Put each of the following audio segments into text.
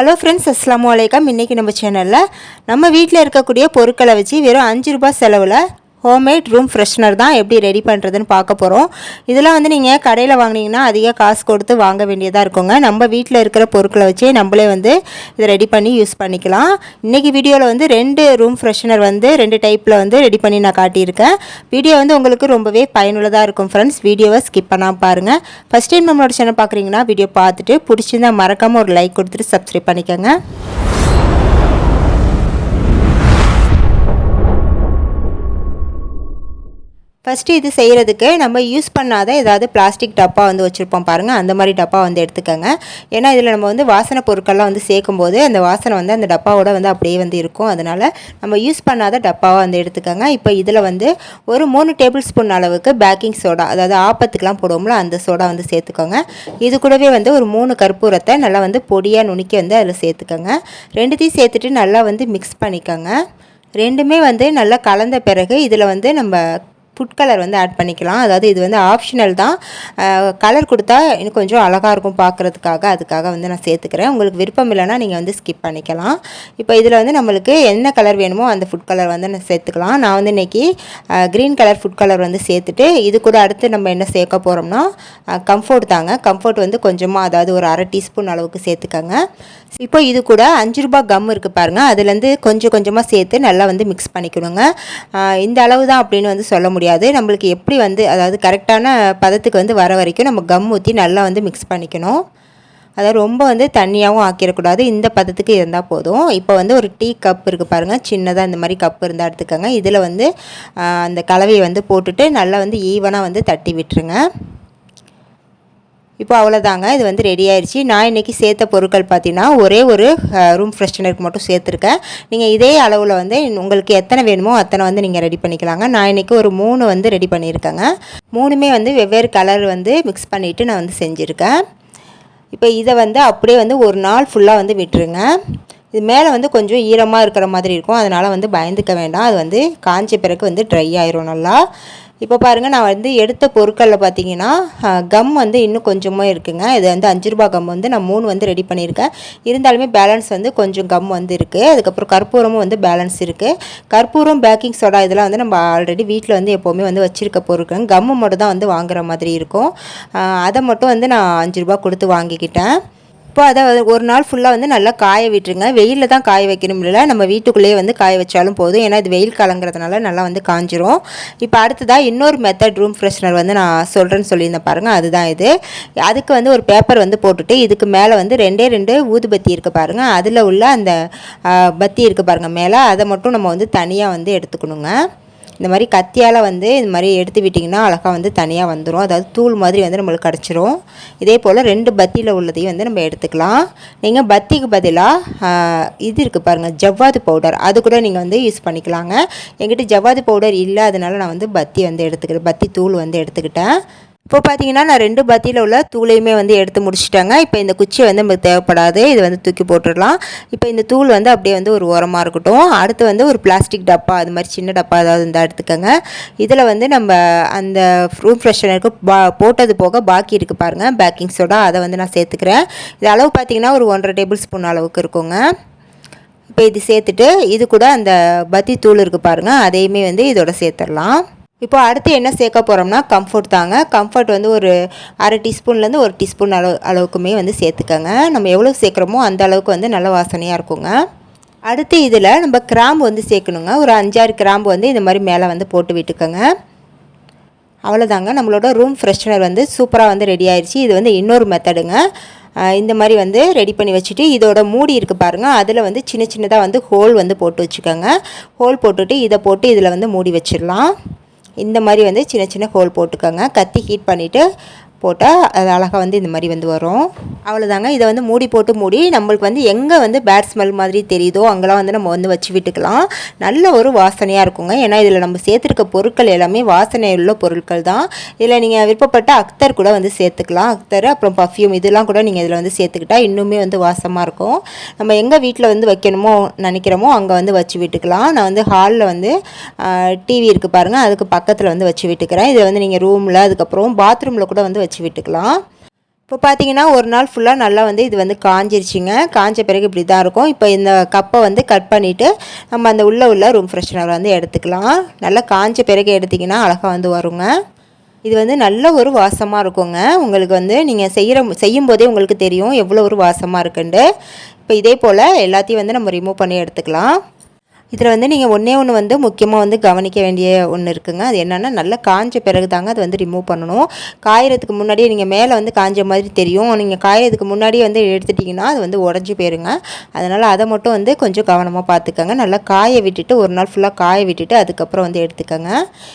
Hello friends அஸ்லாம் வலைக்கம் இன்றைக்கி நம்ம சேனலில் நம்ம வீட்டில் இருக்கக்கூடிய பொருட்களை வச்சு வெறும் அஞ்சு ரூபாய் செலவில் ஹோம்மேட் ரூம் ஃப்ரெஷ்னர் தான் எப்படி ரெடி பண்ணுறதுன்னு பார்க்க போகிறோம் இதெல்லாம் வந்து நீங்கள் கடையில் வாங்கினீங்கன்னா அதிக காசு கொடுத்து வாங்க வேண்டியதாக இருக்குங்க. நம்ம வீட்டில் இருக்கிற பொருட்களை வச்சு நம்மளே வந்து இதை ரெடி பண்ணி யூஸ் பண்ணிக்கலாம். இன்றைக்கி வீடியோவில் வந்து ரெண்டு ரூம் ஃப்ரெஷ்னர் வந்து ரெண்டு டைப்பில் வந்து ரெடி பண்ணி நான் காட்டியிருக்கேன். வீடியோ வந்து உங்களுக்கு ரொம்பவே பயனுள்ளதாக இருக்கும் ஃப்ரெண்ட்ஸ் வீடியோவை ஸ்கிப் பண்ணாமல் பாருங்கள் ஃபஸ்ட் டைம் நம்மளோட சேனல் பார்க்குறீங்கன்னா வீடியோ பார்த்துட்டு பிடிச்சிருந்தா மறக்காமல் ஒரு லைக் கொடுத்துட்டு சப்ஸ்கிரைப் பண்ணிக்கோங்க. ஃபஸ்ட்டு இது செய்கிறதுக்கு நம்ம யூஸ் பண்ணாத ஏதாவது பிளாஸ்டிக் டப்பா வந்து வச்சுருப்போம் பாருங்கள் அந்த மாதிரி டப்பா வந்து எடுத்துக்கோங்க. ஏன்னா இதில் நம்ம வந்து வாசனை பொருட்கள்லாம் வந்து சேர்க்கும்போது அந்த வாசனை வந்து அந்த டப்பாவோட வந்து அப்படியே வந்து இருக்கும். அதனால் நம்ம யூஸ் பண்ணாத டப்பாவை வந்து எடுத்துக்கோங்க. இப்போ இதில் வந்து ஒரு மூணு டேபிள் ஸ்பூன் அளவுக்கு பேக்கிங் சோடா அதாவது ஆப்பத்துக்கெலாம் போடுவோம்ல அந்த சோடா வந்து சேர்த்துக்கோங்க. இது கூடவே வந்து ஒரு மூணு கற்பூரத்தை நல்லா வந்து பொடியாக நுணுக்கி வந்து அதில் சேர்த்துக்கோங்க. ரெண்டுத்தையும் சேர்த்துட்டு நல்லா வந்து மிக்ஸ் பண்ணிக்கோங்க. ரெண்டுமே வந்து நல்லா கலந்த பிறகு இதில் வந்து நம்ம ஃபுட் கலர் வந்து ஆட் பண்ணிக்கலாம். அதாவது இது வந்து ஆப்ஷனல் தான். கலர் கொடுத்தா இன்னும் கொஞ்சம் அழகாக இருக்கும் பார்க்குறதுக்காக அதுக்காக வந்து நான் சேர்த்துக்கிறேன். உங்களுக்கு விருப்பம் இல்லைன்னா நீங்கள் வந்து ஸ்கிப் பண்ணிக்கலாம். இப்போ இதில் வந்து நம்மளுக்கு என்ன கலர் வேணுமோ அந்த ஃபுட் கலர் வந்து நான் சேர்த்துக்கலாம். நான் வந்து இன்றைக்கி க்ரீன் கலர் ஃபுட் கலர் வந்து சேர்த்துட்டு இது கூட அடுத்து நம்ம என்ன சேர்க்க போகிறோம்னா கம்ஃபோர்ட் தாங்க. கம்ஃபோர்ட் வந்து கொஞ்சமாக அதாவது ஒரு அரை டீஸ்பூன் அளவுக்கு சேர்த்துக்கோங்க. இப்போ இது கூட அஞ்சு ரூபாய் கம் இருக்குது பாருங்கள் அதுலேருந்து கொஞ்சம் கொஞ்சமாக சேர்த்து நல்லா வந்து மிக்ஸ் பண்ணிக்கணுங்க. இந்த அளவு தான் அப்படின்னு வந்து சொல்ல முடியாது. நம்மளுக்கு எப்படி வந்து அதாவது கரெக்டான பதத்துக்கு வந்து வர வரைக்கும் நம்ம கம் ஊற்றி நல்லா வந்து மிக்ஸ் பண்ணிக்கணும். அதாவது ரொம்ப வந்து தண்ணியாகவும் ஆக்கிடக்கூடாது. இந்த பதத்துக்கு இருந்தால் போதும். இப்போ வந்து ஒரு டீ கப் இருக்குது பாருங்கள் சின்னதாக இந்த மாதிரி கப் இருந்தால் எடுத்துக்கோங்க. இதில் வந்து அந்த கலவையை வந்து போட்டுட்டு நல்லா வந்து ஈவனாக வந்து தட்டி விட்டுருங்க. இப்போ அவ்வளோதாங்க இது வந்து ரெடி ஆயிடுச்சு நான் இன்றைக்கி சேர்த்த பொருட்கள் பார்த்தீங்கன்னா ஒரே ஒரு ரூம் ஃப்ரெஷ்னருக்கு மட்டும் சேர்த்துருக்கேன். நீங்கள் இதே அளவில் வந்து உங்களுக்கு எத்தனை வேணுமோ அத்தனை வந்து நீங்கள் ரெடி பண்ணிக்கலாங்க. நான் இன்றைக்கி ஒரு மூணு வந்து ரெடி பண்ணியிருக்கேங்க. மூணுமே வந்து வெவ்வேறு கலர் வந்து மிக்ஸ் பண்ணிவிட்டு நான் வந்து செஞ்சுருக்கேன். இப்போ இதை வந்து அப்படியே வந்து ஒரு நாள் ஃபுல்லாக வந்து விட்டுருங்க. இது மேலே வந்து கொஞ்சம் ஈரமாக இருக்கிற மாதிரி இருக்கும். அதனால் வந்து பயந்துக்க வேண்டாம். அது வந்து காஞ்ச பிறகு வந்து ட்ரை ஆயிரும் நல்லா. இப்போ பாருங்கள் நான் வந்து எடுத்த பொருட்களில் பார்த்தீங்கன்னா கம் வந்து இன்னும் கொஞ்சமாக இருக்குங்க. இது வந்து அஞ்சு ரூபா கம் வந்து நான் மூணு வந்து ரெடி பண்ணியிருக்கேன். இருந்தாலுமே பேலன்ஸ் வந்து கொஞ்சம் கம் வந்து இருக்குது அதுக்கப்புறம் கற்பூரமும் வந்து பேலன்ஸ் இருக்குது கற்பூரம் பேக்கிங் சோடா இதெல்லாம் வந்து நம்ம ஆல்ரெடி வீட்டில் வந்து எப்போவுமே வந்து வச்சுருக்க பொருட்கள். கம்மு மட்டும் தான் வந்து வாங்குற மாதிரி இருக்கும். அதை மட்டும் வந்து நான் அஞ்சு ரூபா கொடுத்து வாங்கிக்கிட்டேன். இப்போ அதை ஒரு நாள் ஃபுல்லாக வந்து நல்லா காய விட்டுருங்க. வெயிலில் தான் காய வைக்கணும் இல்லை நம்ம வீட்டுக்குள்ளேயே வந்து காய வச்சாலும் போதும். ஏன்னா இது வெயில் காலங்கிறதுனால நல்லா வந்து காஞ்சிரும். இப்போ அடுத்ததாக இன்னொரு மெத்தட் ரூம் ஃப்ரெஷ்னர் வந்து நான் சொல்கிறேன்னு சொல்லியிருந்தேன் பாருங்கள் அதுதான் இது. அதுக்கு வந்து ஒரு பேப்பர் வந்து போட்டுட்டு இதுக்கு மேலே வந்து ரெண்டே ரெண்டு ஊதுபத்தி இருக்குது பாருங்கள் அதில் உள்ள அந்த பத்தி இருக்குது பாருங்கள் மேலே. அதை மட்டும் நம்ம வந்து தனியாக வந்து எடுத்துக்கணுங்க. இந்த மாதிரி கத்தியால் வந்து இந்த மாதிரி எடுத்து விட்டிங்கன்னா அழகாக வந்து தனியாக வந்துடும் அதாவது தூள் மாதிரி வந்து நம்மளுக்கு கிடச்சிரும். இதே போல் ரெண்டு பத்தியில் உள்ளதையும் வந்து நம்ம எடுத்துக்கலாம். நீங்கள் பத்திக்கு பதிலாக இது இருக்குது பாருங்கள் ஜவ்வாது பவுடர். அது கூட நீங்கள் வந்து யூஸ் பண்ணிக்கலாங்க. எங்கிட்ட ஜவ்வாது பவுடர் இல்லை அதனால் நான் வந்து பத்தி வந்து எடுத்துக்கிறேன் பத்தி தூள் வந்து எடுத்துக்கிட்டேன். இப்போ பார்த்தீங்கன்னா நான் ரெண்டு பத்தியில் உள்ள தூளையுமே வந்து எடுத்து முடிச்சிட்டாங்க. இப்போ இந்த குச்சியை வந்து நமக்கு தேவைப்படாது. இது வந்து தூக்கி போட்டுடலாம். இப்போ இந்த தூள் வந்து அப்படியே வந்து ஒரு உரமாக இருக்கட்டும். அடுத்து வந்து ஒரு பிளாஸ்டிக் டப்பா அது மாதிரி சின்ன டப்பா ஏதாவது இருந்தால் எடுத்துக்கோங்க. இதில் வந்து நம்ம அந்த ரூம் ஃப்ரெஷனருக்கு பா போட்டது போக பாக்கி இருக்குது பாருங்கள் பேக்கிங் சோடா அதை வந்து நான் சேர்த்துக்கிறேன். இது அளவு பார்த்திங்கன்னா ஒரு ஒன்றரை டேபிள் ஸ்பூன் அளவுக்கு இருக்குங்க. இப்போ இது சேர்த்துட்டு இது கூட அந்த பத்தி தூள் இருக்குது பாருங்கள் அதையுமே வந்து இதோட சேர்த்துடலாம். இப்போ அடுத்து என்ன சேர்க்க போகிறோம்னா கம்ஃபர்ட் தாங்க. கம்ஃபர்ட் வந்து ஒரு அரை டீஸ்பூன்லேருந்து ஒரு டீஸ்பூன் அளவு அளவுக்குமே வந்து சேர்த்துக்கோங்க. நம்ம எவ்வளோ சேர்க்குறோமோ அந்த அளவுக்கு வந்து நல்ல வாசனையாக இருக்குங்க. அடுத்து இதில் நம்ம கிராம்பு வந்து சேர்க்கணுங்க. ஒரு அஞ்சாறு கிராம்பு வந்து இந்த மாதிரி மேலே வந்து போட்டு விட்டுக்கோங்க. அவ்வளோதாங்க நம்மளோட ரூம் ஃப்ரெஷ்னர் வந்து சூப்பராக வந்து ரெடி ஆயிடுச்சு இது வந்து இன்னொரு மெத்தடுங்க இந்த மாதிரி வந்து ரெடி பண்ணி வச்சுட்டு இதோட மூடி இருக்குது பாருங்கள் அதில் வந்து சின்ன சின்னதாக வந்து ஹோல் வந்து போட்டு வச்சுக்கோங்க. ஹோல் போட்டுட்டு இதை போட்டு இதில் வந்து மூடி வச்சிடலாம். இந்த மாதிரி வந்து சின்ன சின்ன ஹோல் போட்டுக்கோங்க. கத்தி ஹீட் பண்ணிவிட்டு போட்டால் அது அழகாக வந்து இந்த மாதிரி வந்து வரும். அவ்வளோதாங்க இதை வந்து மூடி போட்டு மூடி நம்மளுக்கு வந்து எங்கே வந்து பேட் ஸ்மெல் மாதிரி தெரியுதோ அங்கெல்லாம் வந்து நம்ம வந்து வச்சு விட்டுக்கலாம். நல்ல ஒரு வாசனையாக இருக்குங்க. ஏன்னா இதில் நம்ம சேர்த்துருக்க பொருட்கள் எல்லாமே வாசனை உள்ள பொருட்கள் தான். இதில் நீங்கள் விருப்பப்பட்ட அக்தர் கூட வந்து சேர்த்துக்கலாம். அக்தர் அப்புறம் பர்ஃப்யூம் இதெல்லாம் கூட நீங்கள் இதில் வந்து சேர்த்துக்கிட்டால் இன்னுமே வந்து வாசமாக இருக்கும். நம்ம எங்கே வீட்டில் வந்து வைக்கணுமோ நினைக்கிறோமோ அங்கே வந்து வச்சு விட்டுக்கலாம். நான் வந்து ஹாலில் வந்து டிவி இருக்குது பாருங்கள் அதுக்கு பக்கத்தில் வந்து வச்சு விட்டுக்கிறேன். இதை வந்து நீங்கள் ரூமில் அதுக்கப்புறம் பாத்ரூமில் கூட வந்து வச்சு விட்டுக்கலாம். இப்போ பார்த்தீங்கன்னா ஒரு நாள் ஃபுல்லாக நல்லா வந்து இது வந்து காஞ்சிருச்சுங்க. காஞ்ச பிறகு இப்படி தான் இருக்கும். இப்போ இந்த கப்பை வந்து கட் பண்ணிவிட்டு நம்ம அந்த உள்ளே உள்ள ரூம் ஃப்ரெஷ்னர் வந்து எடுத்துக்கலாம். நல்லா காஞ்ச பிறகு எடுத்திங்கன்னா அழகாக வந்து வருங்க. இது வந்து நல்ல ஒரு வாசமாக இருக்குங்க. உங்களுக்கு வந்து நீங்கள் செய்கிற செய்யும் போதே உங்களுக்கு தெரியும் எவ்வளோ ஒரு வாசமாக இருக்குன்ட்டு. இப்போ இதே போல் எல்லாத்தையும் வந்து நம்ம ரிமூவ் பண்ணி எடுத்துக்கலாம். இதில் வந்து நீங்கள் ஒன்றே ஒன்று வந்து முக்கியமாக வந்து கவனிக்க வேண்டிய ஒன்று இருக்குங்க. அது என்னென்னா நல்லா காஞ்ச பிறகு தாங்க அது வந்து ரிமூவ் பண்ணணும். காயறதுக்கு முன்னாடியே நீங்கள் மேலே வந்து காஞ்ச மாதிரி தெரியும். நீங்கள் காயறதுக்கு முன்னாடியே வந்து எடுத்துட்டிங்கன்னா அது வந்து உடஞ்சி போயிருங்க. அதனால் அதை மட்டும் வந்து கொஞ்சம் கவனமாக பார்த்துக்கோங்க. நல்லா காய விட்டுட்டு ஒரு நாள் ஃபுல்லாக காய விட்டுட்டு அதுக்கப்புறம் வந்து எடுத்துக்கோங்க.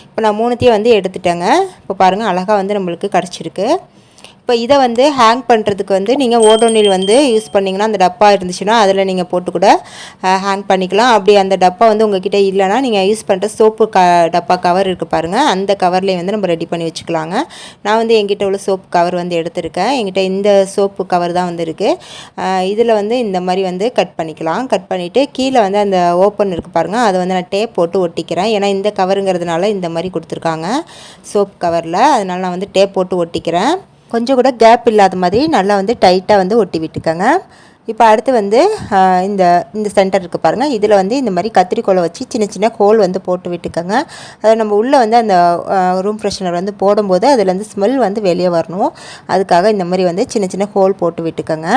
இப்போ நான் மூணுத்தையும் வந்து எடுத்துட்டேங்க. இப்போ பாருங்கள் அழகாக வந்து நம்மளுக்கு கிடச்சிருக்கு. இப்போ இதை வந்து ஹேங் பண்ணுறதுக்கு வந்து நீங்கள் ஓடோனில் வந்து யூஸ் பண்ணிங்கன்னா அந்த டப்பா இருந்துச்சுன்னா அதில் நீங்கள் போட்டு கூட ஹேங் பண்ணிக்கலாம். அப்படி அந்த டப்பா வந்து உங்ககிட்ட இல்லைனா நீங்கள் யூஸ் பண்ணுற சோப்பு க டப்பா கவர் இருக்குது பாருங்கள் அந்த கவர்லேயே வந்து நம்ம ரெடி பண்ணி வச்சுக்கலாங்க. நான் வந்து எங்கிட்ட உள்ள சோப்பு கவர் வந்து எடுத்திருக்கேன். எங்கிட்ட இந்த சோப்பு கவர் தான் வந்து இருக்குது இதில் வந்து இந்த மாதிரி வந்து கட் பண்ணிக்கலாம். கட் பண்ணிவிட்டு கீழே வந்து அந்த ஓப்பன் இருக்குது பாருங்கள் அதை வந்து நான் டேப் போட்டு ஒட்டிக்கிறேன். ஏன்னா இந்த கவருங்கிறதுனால இந்த மாதிரி கொடுத்துருக்காங்க. சோப் கவரில் அதனால் நான் வந்து டேப் போட்டு ஒட்டிக்கிறேன். கொஞ்சம் கூட கேப் இல்லாத மாதிரி நல்லா வந்து டைட்டாக வந்து ஒட்டி விட்டுக்கோங்க. இப்போ அடுத்து வந்து இந்த இந்த சென்டர் இருக்குது பாருங்கள் இதில் வந்து இந்த மாதிரி கத்திரிக்கோலை வச்சு சின்ன சின்ன ஹோல் வந்து போட்டு விட்டுக்கோங்க. அதை நம்ம உள்ளே வந்து அந்த ரூம் ஃப்ரெஷ்னர் வந்து போடும்போது அதுலேருந்து ஸ்மெல் வந்து வெளியே வரணும். அதுக்காக இந்த மாதிரி வந்து சின்ன சின்ன ஹோல் போட்டு விட்டுக்கோங்க.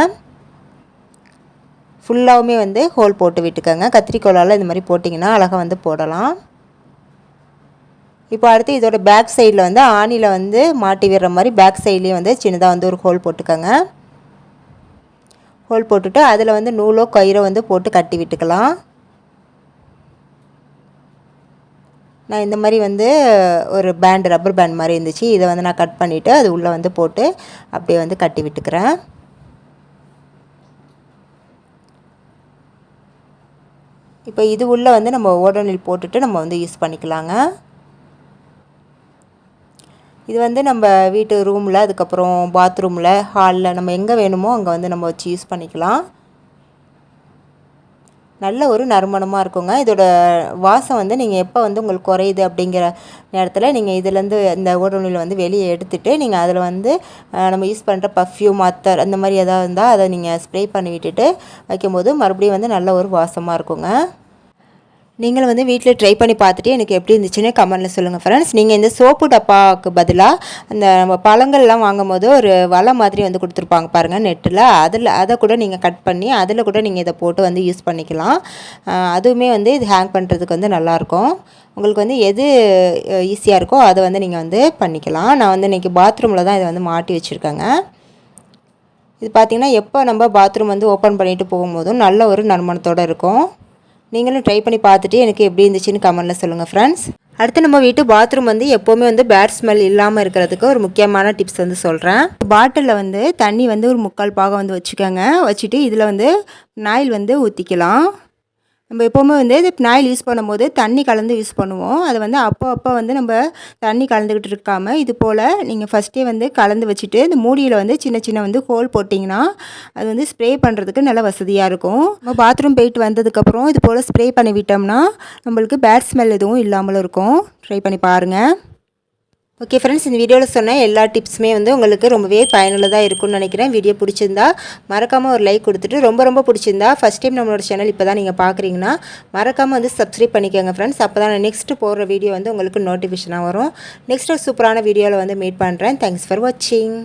ஃபுல்லாகவுமே வந்து ஹோல் போட்டு விட்டுக்கோங்க. கத்திரிக்கோலால் இந்த மாதிரி போட்டிங்கன்னா அழகாக வந்து போடலாம். இப்போ அடுத்து இதோட பேக் சைடில் வந்து ஆணியில் வந்து மாட்டி விடுற மாதிரி பேக் சைட்லேயும் வந்து சின்னதாக வந்து ஒரு ஹோல் போட்டுக்கோங்க. ஹோல் போட்டுட்டு அதில் வந்து நூலோ கயிறோ வந்து போட்டு கட்டி விட்டுக்கலாம். நான் இந்த மாதிரி வந்து ஒரு பேண்ட் ரப்பர் பேண்ட் மாதிரி இருந்துச்சு. இதை வந்து நான் கட் பண்ணிவிட்டு அது உள்ளே வந்து போட்டு அப்படியே வந்து கட்டி விட்டுக்கிறேன். இப்போ இது உள்ளே வந்து நம்ம ஓடனில் போட்டுட்டு நம்ம வந்து யூஸ் பண்ணிக்கலாங்க. இது வந்து நம்ம வீட்டு ரூமில் அதுக்கப்புறம் பாத்ரூமில் ஹாலில் நம்ம எங்கே வேணுமோ அங்கே வந்து நம்ம வச்சு யூஸ் பண்ணிக்கலாம். நல்ல ஒரு நறுமணமாக இருக்குங்க. இதோட வாசம் வந்து நீங்கள் எப்போ வந்து உங்களுக்கு குறையுது அப்படிங்கிற நேரத்தில் நீங்கள் இதுலேருந்து இந்த ஓடொன்னில் வந்து வெளியே எடுத்துகிட்டு நீங்கள் அதில் வந்து நம்ம யூஸ் பண்ணுற பர்ஃப்யூம் அத்தர் அந்த மாதிரி எதாவது இருந்தால் அதை நீங்கள் ஸ்ப்ரே பண்ணி விட்டுட்டு வைக்கும்போது மறுபடியும் வந்து நல்ல ஒரு வாசமாக இருக்குங்க. நீங்களும் வந்து வீட்டில் ட்ரை பண்ணி பார்த்துட்டு எனக்கு எப்படி இருந்துச்சுன்னு கமெண்ட்டில் சொல்லுங்கள் ஃப்ரெண்ட்ஸ் நீங்கள் இந்த சோப்பு டப்பாவுக்கு பதிலாக அந்த நம்ம பழங்கள்லாம் வாங்கும் போது ஒரு வலை மாதிரி வந்து கொடுத்துருப்பாங்க பாருங்கள் நெட்டில் அதில் அதை கூட நீங்கள் கட் பண்ணி அதில் கூட நீங்கள் இதை போட்டு வந்து யூஸ் பண்ணிக்கலாம். அதுவுமே வந்து இது ஹேங் பண்ணுறதுக்கு வந்து நல்லாயிருக்கும். உங்களுக்கு வந்து எது ஈஸியாக இருக்கோ அதை வந்து நீங்கள் வந்து பண்ணிக்கலாம். நான் வந்து இன்றைக்கி பாத்ரூமில் தான் இதை வந்து மாட்டி வச்சுருக்கேங்க. இது பார்த்திங்கன்னா எப்போ நம்ம பாத்ரூம் வந்து ஓப்பன் பண்ணிவிட்டு போகும்போதும் நல்ல ஒரு நறுமணத்தோடு இருக்கும். நீங்களும் ட்ரை பண்ணி பார்த்துட்டு எனக்கு எப்படி இருந்துச்சுன்னு கமெண்ட்டில் சொல்லுங்கள் ஃப்ரெண்ட்ஸ் அடுத்து நம்ம வீட்டு பாத்ரூம் வந்து எப்போவுமே வந்து பேட் ஸ்மெல் இல்லாமல் இருக்கிறதுக்கு ஒரு முக்கியமான டிப்ஸ் வந்து சொல்கிறேன் பாட்டிலில் வந்து தண்ணி வந்து ஒரு முக்கால் பாகம் வந்து வச்சுக்கோங்க. வச்சுட்டு இதில் வந்து நாயில் வந்து ஊற்றிக்கலாம் நம்ம எப்போவுமே வந்து இது நாயில் யூஸ் பண்ணும்போது தண்ணி கலந்து யூஸ் பண்ணுவோம். அதை வந்து அப்போ அப்போ வந்து நம்ம தண்ணி கலந்துக்கிட்டு இருக்காமல் இது போல் நீங்கள் ஃபஸ்ட்டே வந்து கலந்து வச்சுட்டு இந்த மூடியில் வந்து சின்ன சின்ன வந்து ஹோல் போட்டிங்கன்னா அது வந்து ஸ்ப்ரே பண்ணுறதுக்கு நல்ல வசதியாக இருக்கும். நம்ம பாத்ரூம் போயிட்டு வந்ததுக்கப்புறம் இது போல் ஸ்ப்ரே பண்ணி விட்டோம்னா நம்மளுக்கு பேட் ஸ்மெல் எதுவும் இல்லாமலும் இருக்கும். ட்ரை பண்ணி பாருங்கள் ஓகே ஃப்ரெண்ட்ஸ் இந்த வீடியோவில் சொன்ன எல்லா டிப்ஸுமே வந்து உங்களுக்கு ரொம்பவே பயனுள்ளதாக இருக்கும்னு நினைக்கிறேன். வீடியோ பிடிச்சிருந்தா மறக்காமல் ஒரு லைக் கொடுத்துட்டு ரொம்ப ரொம்ப பிடிச்சிருந்தா ஃபஸ்ட் டைம் நம்மளோட சேனல் இப்போ தான் நீங்கள் பார்க்குறீங்கன்னா மறக்காமல் வந்து சப்ஸ்கிரைப் பண்ணிக்கோங்க ஃப்ரெண்ட்ஸ் அப்போ தான் நெக்ஸ்ட்டு போடுற வீடியோ வந்து உங்களுக்கு நோட்டிஃபிகேஷனாக வரும். நெக்ஸ்ட் ஒரு சூப்பரான வீடியோவில் வந்து மீட் பண்ணுறேன் தேங்க்ஸ் ஃபார் வாட்சிங்